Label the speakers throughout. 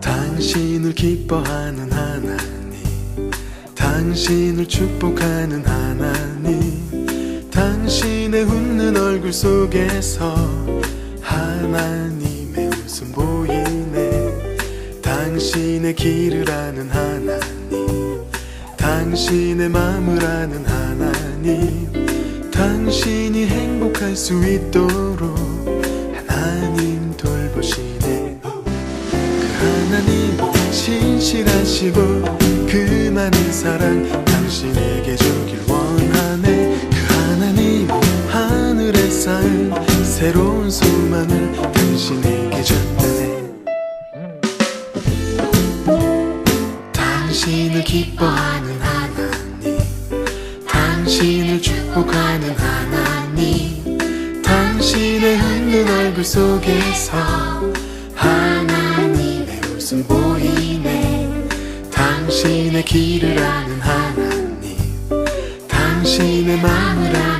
Speaker 1: 당신을 기뻐하는 하나님. 당신을 축복하는 하나님. 당신의 웃는 얼굴 속에서 하나님의 웃음 보이네. 당신의 길을 아는 하나님. 당신의 마음을 아는 하나님. 당신이 행복할 수 있도록 하나님 돌보시네. 그 하나님 신실하시고 그 많은 사랑 당신에 새로운 소망을 당신에게 줬다네. 당신을 기뻐하는 하나님. 당신을 축복하는 하나님. 당신의 웃는 얼굴 속에서 하나님의 웃음 보이네. 당신의 길을 아는 하나님. 당신의 마음을 아는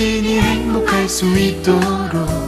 Speaker 1: 당신이 행복할 수 있도록